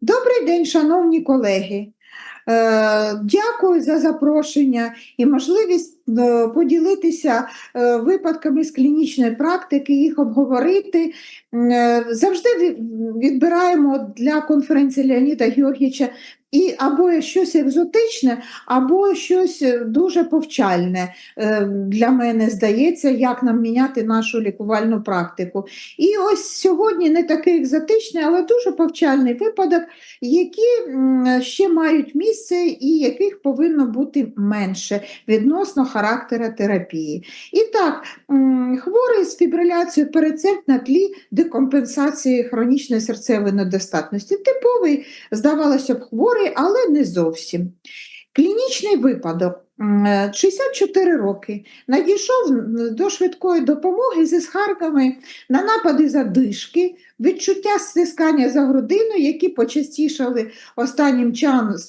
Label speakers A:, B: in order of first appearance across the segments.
A: Добрий день, шановні колеги. Е, Дякую за запрошення і можливість е, поділитися е, випадками з клінічної практики, їх обговорити. Завжди відбираємо для конференції Леоніда Георгійовича і або щось екзотичне, або щось е, дуже повчальне е, для мене здається, як нам міняти нашу лікувальну практику. І ось сьогодні не такий екзотичний, але дуже повчальний випадок, які ще мають місце і яких повинно бути менше відносно характера терапії. І так, хворий з фібриляцією перецепт на тлі декомпенсації хронічної серцевої недостатності. Типовий, здавалося б, хворий, але не зовсім. Клінічний випадок. Е, 64 роки. Надійшов до швидкої допомоги зі скаргами на напади задишки, відчуття стискання за грудиною, які почастішали останнім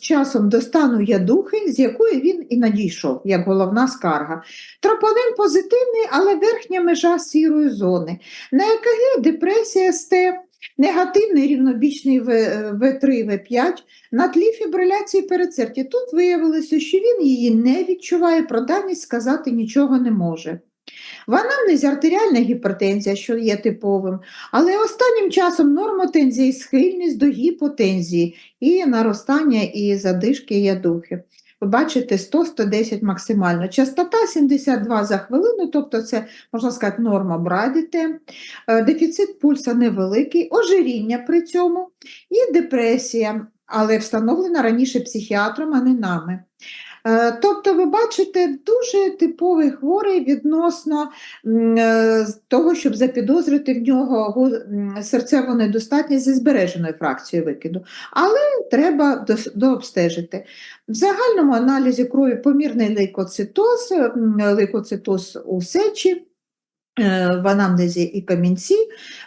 A: часом до стану ядухи, з якої він і надійшов, як головна скарга. Тропонин позитивний, але верхня межа сірої зони. На ЕКГ депресія СТ, негативний рівнобічний В- В3, В5, на тлі фібриляції передсердя. Тут виявилося, що він її не відчуває, про даність сказати нічого не може. В анамнезі артеріальна гіпертензія, що є типовим, але останнім часом нормотензія і схильність до гіпотензії і наростання і задишки ядухи. Ви бачите 100-110 максимально. Частота 72 за хвилину, тобто це, можна сказати, норма Брадіте. Дефіцит пульса невеликий, ожиріння при цьому і депресія, але встановлена раніше психіатром, а не нами. Е, Тобто, ви бачите, дуже типовий хворий відносно е, того, щоб запідозрити в нього серцеву недостатність зі збереженою фракцією викиду. Але треба дообстежити. В загальному аналізі крові помірний лейкоцитоз, лейкоцитоз у сечі, е, в анамнезі і камінці,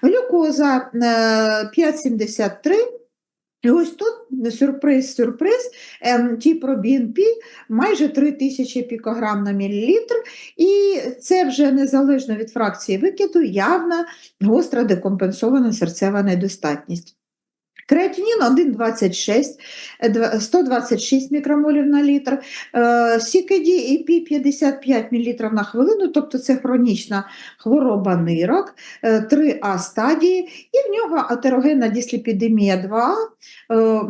A: глюкоза е, 5,73. І ось тут сюрприз, сюрприз, ті про BNP майже 3 тисячі пікограм на мілілітр, і це вже незалежно від фракції викиду, явна гостра декомпенсована серцева недостатність. Креатинін 1,26, е, 126 мікромолів на літр, е, СІКД і пі 55 мл на хвилину, тобто це хронічна хвороба нирок, 3А стадії, і в нього атерогенна дисліпідемія 2. Е, е,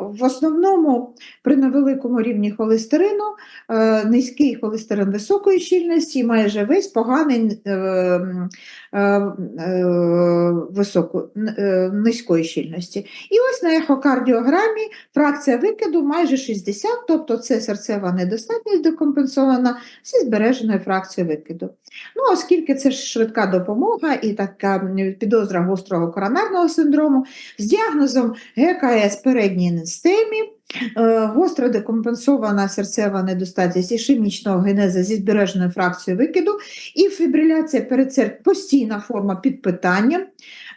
A: В основному при невеликому рівні холестерину, е, низький холестерин високої щільності, майже весь поганий е, е, е, високо, е, низької щільності. І ось на ехокардіограмі фракція викиду майже 60, тобто це серцева недостатність декомпенсована зі збереженою фракцією викиду. Ну, оскільки це ж швидка допомога і така підозра гострого коронарного синдрому з діагнозом ГКС передній стемі, е, гостро декомпенсована серцева недостатність ішемічного генеза зі збереженою фракцією викиду і фібриляція перед постійна форма під питанням,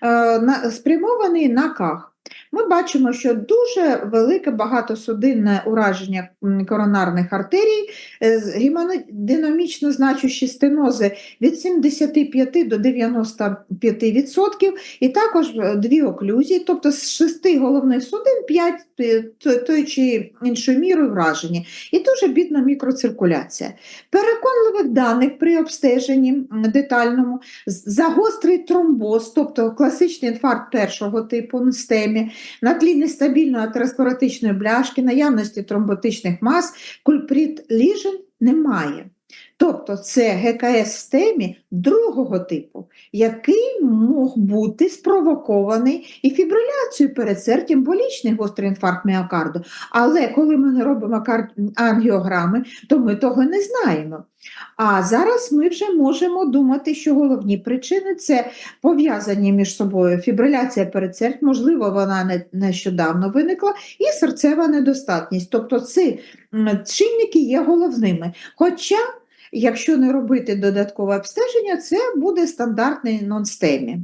A: е, спрямований на КАХ. Ми бачимо, що дуже велике багатосудинне ураження коронарних артерій, е, з гемодинамічно значущі стенози від 75 до 95%, і також е, дві оклюзії, тобто з шести головних судин 5 той чи іншою мірою вражені, і дуже бідна мікроциркуляція. Переконливих даних при обстеженні детальному загострий тромбоз, тобто класичний інфаркт першого типу на стемі, на тлі нестабільної атеросклеротичної бляшки, наявності тромботичних мас, кульприт ліжен немає. Тобто це ГКС в стемі другого типу, який мог бути спровокований і фібриляцією передсердя, болічний гострий інфаркт міокарду. Але коли ми не робимо ангіограми, то ми того не знаємо. А зараз ми вже можемо думати, що головні причини це пов'язані між собою фібриляція передсердь, можливо, вона не нещодавно виникла, і серцева недостатність. Тобто ці чинники є головними. Хоча, якщо не робити додаткове обстеження, це буде стандартний нонстемі.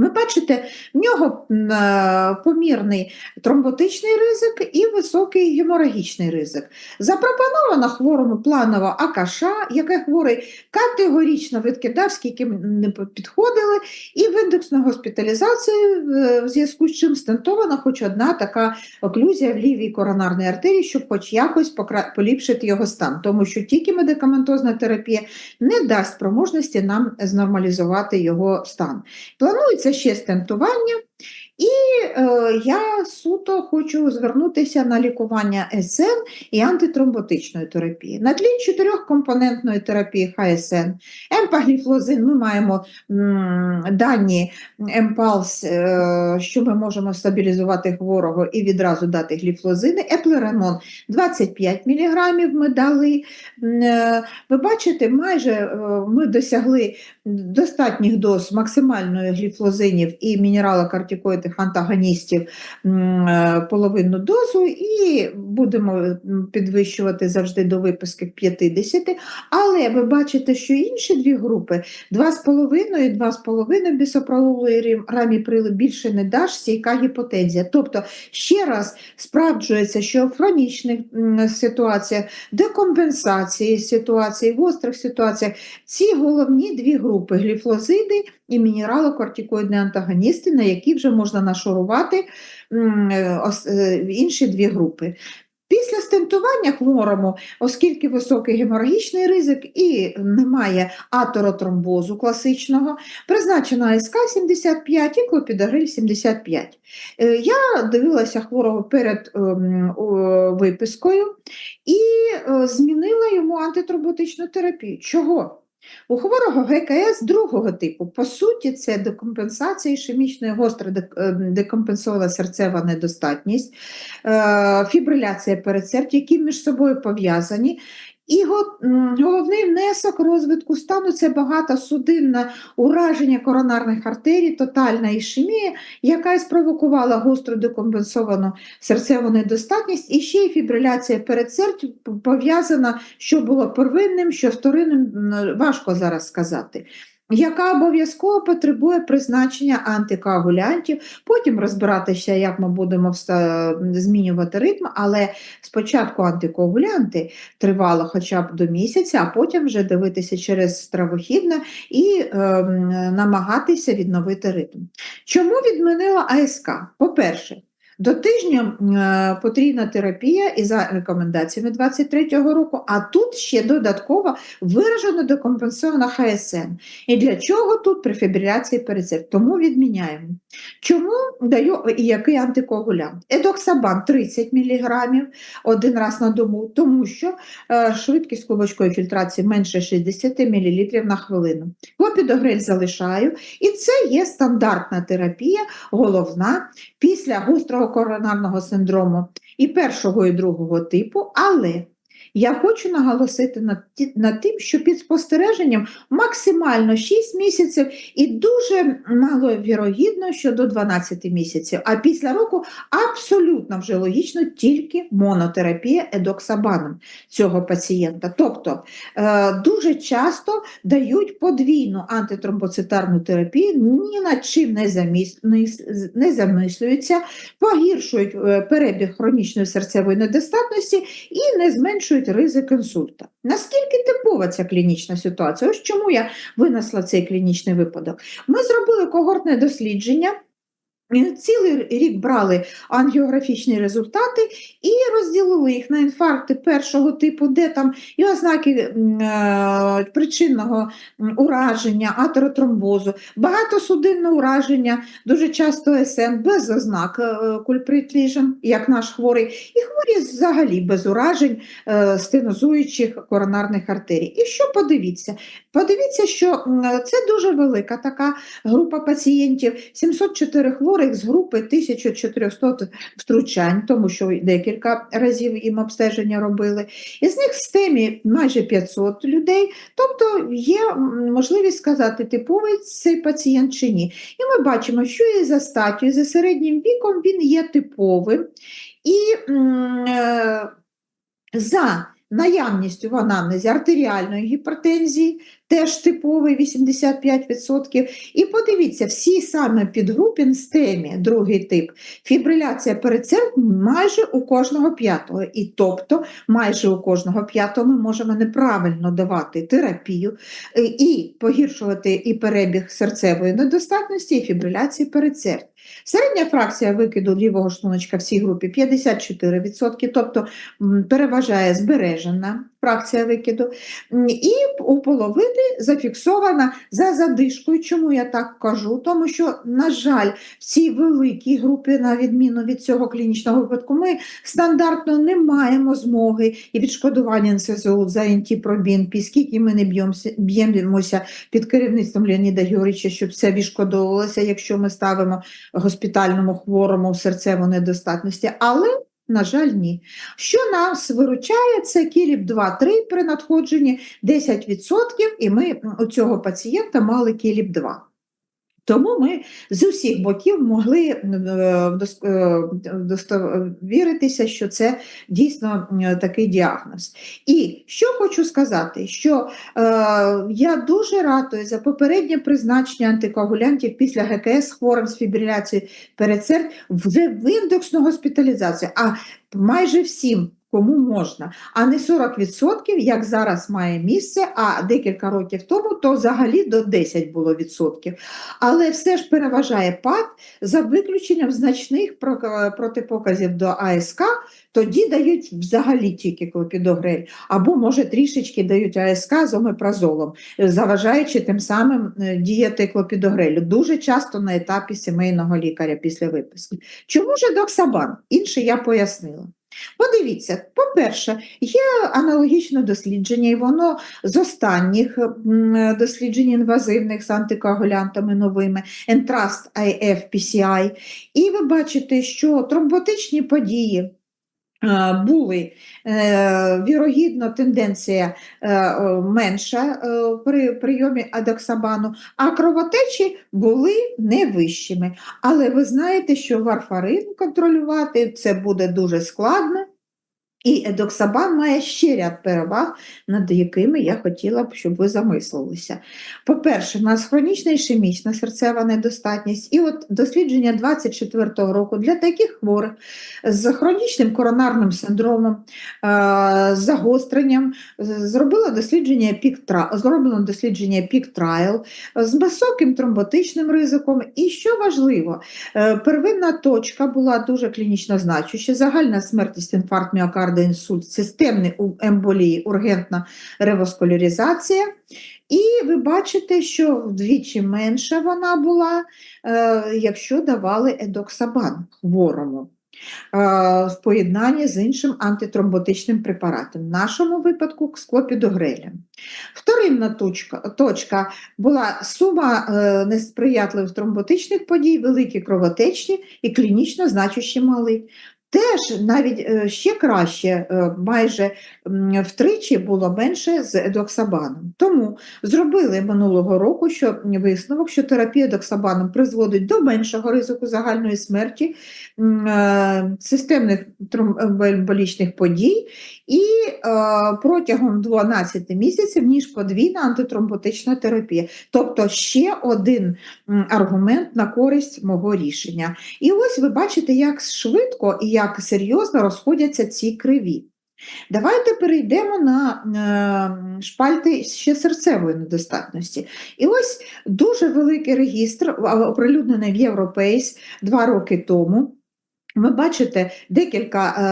A: Ви бачите, в нього е, помірний тромботичний ризик і високий геморагічний ризик. Запропоновано хворому планово АКШ, яке хворий категорично відкидав, скільки не підходили, і в індексну госпіталізацію, в- в зв'язку з чим стентована хоч одна така оклюзія в лівій коронарній артерії, щоб хоч якось поліпшити його стан, тому що тільки медикаментозна терапія не дасть спроможності нам знормалізувати його стан. Планується ще стентування, і е, я суто хочу звернутися на лікування СН і антитромботичної терапії. На тлі чотирьохкомпонентної терапії ХСН, емпагліфлозин, ми маємо м, дані емпалс, е, що ми можемо стабілізувати хворого і відразу дати гліфлозини. Еплеранон 25 мг ми дали. Е, Ви бачите, майже е, ми досягли достатніх доз максимальної гліфлозинів і мінералокортикоїдних антагоністів е, половинну дозу, і будемо підвищувати завжди до виписки 50. Але ви бачите, що інші дві групи 2,5 і 2,5 бісопролової раміприли більше не даш, стійка гіпотензія. Тобто, ще раз справджується, що в хронічних ситуаціях, декомпенсації ситуацій, гострих ситуаціях ці головні дві групи гліфлозиди і мінералокортикоїдні антагоністи, на які вже можна нашурувати м, е, інші дві групи. Після стентування хворому, оскільки високий геморагічний ризик і немає аторотромбозу класичного, призначена СК-75 і клопідогриль 75. Е, Я дивилася хворого перед ем, випискою і е, змінила йому антитромботичну терапію. Чого? У хворого ГКС другого типу, по суті, це декомпенсація ішемічної гостра ем, декомпенсована серцева недостатність, фібриляція фібриляція передсердь, які між собою пов'язані. І го- головний внесок розвитку стану це багатосудинне ураження коронарних артерій, тотальна ішемія, яка і спровокувала гостру декомпенсовану серцеву недостатність, і ще й фібриляція передсердь серцем пов'язана, що було первинним, що вторинним, важко зараз сказати. Яка обов'язково потребує призначення антикоагулянтів, потім розбиратися, як ми будемо змінювати ритм, але спочатку антикоагулянти тривало хоча б до місяця, а потім вже дивитися через стравохідне і ем, намагатися відновити ритм. Чому відмінила АСК? По-перше, до тижня е, потрібна терапія і за рекомендаціями 23-го року, а тут ще додатково виражено декомпенсована ХСН. І для чого тут префібриляція передсердь? Тому відміняємо. Чому даю і який антикоагулянт? Едоксабан 30 мг один раз на добу, тому що е, швидкість клубочкової фільтрації менше 60 мл на хвилину. Клопідогрель залишаю, і це є стандартна терапія, головна після гострого коронарного синдрому і першого, і другого типу, але я хочу наголосити над, над тим, що під спостереженням максимально 6 місяців і дуже маловірогідно, що до 12 місяців. А після року абсолютно вже логічно тільки монотерапія едоксабаном цього пацієнта. Тобто е, дуже часто дають подвійну антитромбоцитарну терапію, ні над чим не, заміс... не замислюються, погіршують е, перебіг хронічної серцевої недостатності і не зменшують ризик інсульта. Наскільки типова ця клінічна ситуація? Ось чому я винесла цей клінічний випадок. Ми зробили когортне дослідження. Цілий рік брали ангіографічні результати і розділили їх на інфаркти першого типу, де там і ознаки е, причинного ураження, атеротромбозу, багатосудинне ураження, дуже часто СН без ознак кульпритліжен, як наш хворий, і хворі взагалі без уражень е, стенозуючих коронарних артерій. І що подивіться? Подивіться, що це дуже велика така група пацієнтів, 704 хворих з групи 1400 втручань, тому що декілька разів їм обстеження робили. Із них в стемі майже 500 людей, тобто є можливість сказати, типовий цей пацієнт чи ні. І ми бачимо, що і за статтю, і за середнім віком він є типовим. І е, за наявністю в анамнезі артеріальної гіпертензії, теж типовий 85%. І подивіться, всі саме підгрупи STEMI, другий тип, фібриляція передсердь майже у кожного п'ятого. І тобто майже у кожного п'ятого ми можемо неправильно давати терапію е, і погіршувати і перебіг серцевої недостатності, і фібриляції передсердь. Середня фракція викиду лівого шлуночка в цій групі 54%, тобто переважає збережена фракція викиду, і у половини зафіксована за задишкою. Чому я так кажу? Тому що, на жаль, в цій великій групі, на відміну від цього клінічного випадку, ми стандартно не маємо змоги і відшкодування НСЗУ за ентіпробін, скільки ми не б'ємося, під керівництвом Леоніда Георгійовича, щоб це відшкодовувалося, якщо ми ставимо госпітальному хворому в недостатності, але, на жаль, ні. Що нас виручає, це кіліп 2-3 при надходженні 10%, і ми у цього пацієнта мали кіліп 2. Тому ми з усіх боків могли е, е, вдостовіритися, що це дійсно е, такий діагноз. І що хочу сказати, що е, я дуже ратую за попереднє призначення антикоагулянтів після ГКС хворим з фібриляцією перед передсердь вже в індексну госпіталізацію, а майже всім. Кому можна, а не 40%, як зараз має місце, а декілька років тому то взагалі до 10 було відсотків. Але все ж переважає ПАД за виключенням значних протипоказів до АСК, тоді дають взагалі тільки клопідогрель, або може трішечки дають АСК з омепразолом, е, заважаючи тим самим е, діяти клопідогрелю. Дуже часто на етапі сімейного лікаря після виписки. Чому ж доксабан? Інше я пояснила. Подивіться, по-перше, є аналогічне дослідження, і воно з останніх досліджень інвазивних з антикоагулянтами новими, Entrust IF і ви бачите, що тромботичні події були е, вірогідно тенденція е, менша е, при прийомі адоксабану, а кровотечі були не вищими. Але ви знаєте, що варфарин контролювати це буде дуже складно. І едоксабан має ще ряд переваг, над якими я хотіла б, щоб ви замислилися. По-перше, в нас хронічна ішемічна серцева недостатність. І от дослідження 24-го року для таких хворих з хронічним коронарним синдромом, е, з загостренням, з- зробила дослідження пік зроблено дослідження пік-трайл з високим тромботичним ризиком. І що важливо, Е, Первинна точка була дуже клінічно значуща, загальна смертність, інфаркт міокарда, інсульт, системні емболії, ургентна ревоскуляризація. І ви бачите, що вдвічі менша вона була, е, якщо давали едоксабан хворому. е, В поєднанні з іншим антитромботичним препаратом, в нашому випадку з клопідогрелем. Вторинна точка, точка була сума е, несприятливих тромботичних подій, великі кровотечні і клінічно значущі мали. Теж навіть е, ще краще, е, майже втричі було менше з едоксабаном. Тому зробили минулого року що висновок, що терапія едоксабаном призводить до меншого ризику загальної смерті, е, системних тромбоемболічних подій і протягом 12 місяців, ніж подвійна антитромботична терапія. Тобто ще один аргумент на користь мого рішення. І ось ви бачите, як швидко і як серйозно розходяться ці криві. Давайте перейдемо на е, шпальти ще серцевої недостатності. І ось дуже великий регістр, оприлюднений в Європейс два роки тому. Ви бачите декілька, е,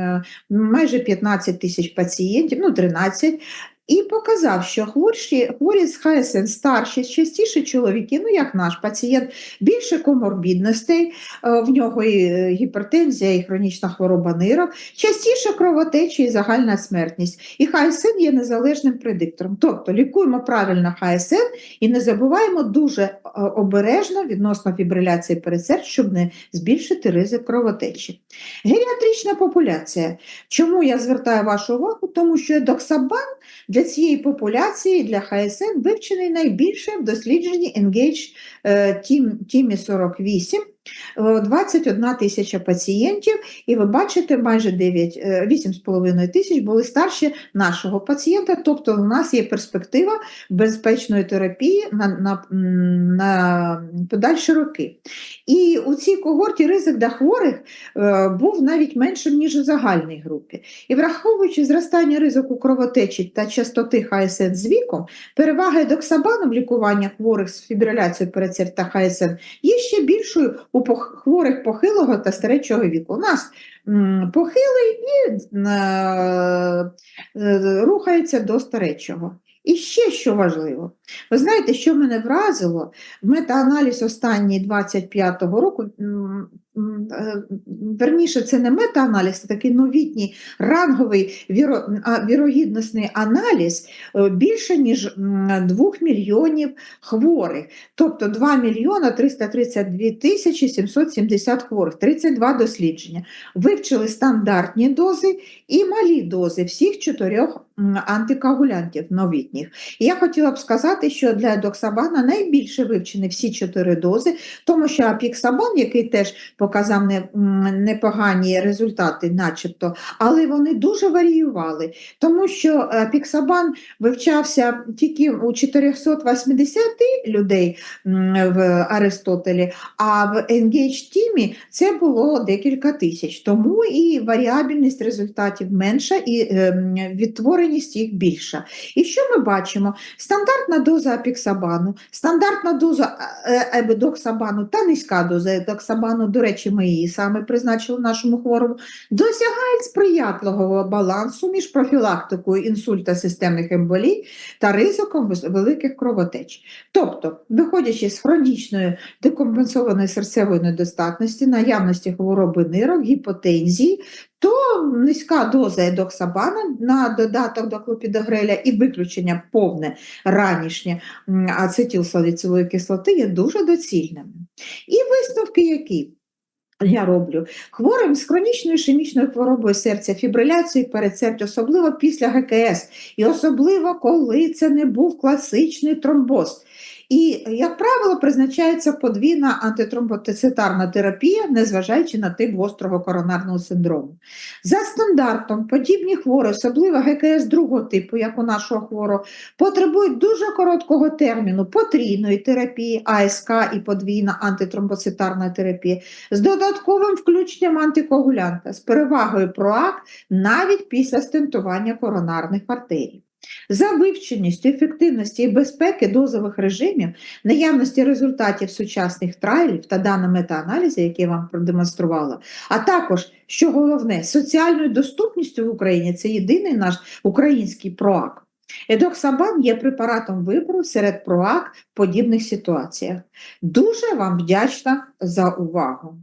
A: е, майже 15 тисяч пацієнтів, ну 13, і показав, що хворі, хворі з ХСН старші, частіше чоловіки, ну як наш пацієнт, більше коморбідностей, е, в нього і е, гіпертензія, і хронічна хвороба нирок, частіше кровотечі і загальна смертність. І ХСН є незалежним предиктором. Тобто лікуємо правильно ХСН і не забуваємо дуже е, обережно відносно фібриляції передсердь, щоб не збільшити ризик кровотечі. Геріатрична популяція. Чому я звертаю вашу увагу? Тому що доксабан для цієї популяції, для ХСН, вивчений найбільше в дослідженні Engage е, Team- Тімі 48 е, 21 тисяча пацієнтів, і ви бачите, майже 9, е, 8,5 тисяч були старші нашого пацієнта, тобто у нас є перспектива безпечної терапії на, на, на подальші роки. І у цій когорті ризик для хворих е, був навіть меншим, ніж у загальній групі. І враховуючи зростання ризику кровотечі та частоти ХСН з віком, перевага едоксабану в лікуванні хворих з фібриляцією передсердь та ХСН є ще більшою у хворих похилого та старечого віку. У нас похилий і е, е, рухається до старечого. І ще що важливо, ви знаєте, що мене вразило, метааналіз останній 25-го року, верніше, це не метааналіз, це такий новітній ранговий віро, вірогідностний аналіз е, більше, ніж 2 мільйонів хворих, тобто 2 мільйона 332 тисячі 770 хворих, 32 дослідження. Вивчили стандартні дози і малі дози всіх чотирьох антикоагулянтів новітніх. І я хотіла б сказати, що для доксабана найбільше вивчені всі чотири дози, тому що апіксабан, який теж показав не, непогані результати, начебто, але вони дуже варіювали, тому що апіксабан вивчався тільки у 480 людей в Аристотелі, а в Engage Team це було декілька тисяч. Тому і варіабельність результатів менша, і ем, відтвореність їх більша. І що ми бачимо? Стандартна доза апіксабану, стандартна доза е, ебедоксабану та низька доза ебедоксабану, до речі, ми її саме призначили нашому хворому, досягають сприятливого балансу між профілактикою інсульта системних емболій та ризиком великих кровотеч. Тобто, виходячи з хронічної декомпенсованої серцевої недостатності, наявності хвороби нирок, гіпотензії, то низька доза едоксабана на додаток до клопідогреля і виключення повне ранішнє ацетилсаліцилової кислоти є дуже доцільними. І висновки які? Я роблю хворим з хронічною ішемічною хворобою серця, фібриляцією передсердь, особливо після ГКС, і особливо коли це не був класичний тромбоз. І, як правило, призначається подвійна антитромботицитарна терапія, незважаючи на тип гострого коронарного синдрому. За стандартом, подібні хворі, особливо ГКС другого типу, як у нашого хворого, потребують дуже короткого терміну потрійної терапії, АСК і подвійна антитромбоцитарна терапія, з додатковим включенням антикоагулянта, з перевагою ПРОАК навіть після стентування коронарних артерій. За вивченістю, ефективності і безпеки дозових режимів, наявності результатів сучасних трайлів та даних метааналізів, які я вам продемонструвала, а також, що головне, соціальною доступністю в Україні це єдиний наш український ПРОАК. Едоксабан є препаратом вибору серед ПРОАК в подібних ситуаціях. Дуже вам вдячна за увагу.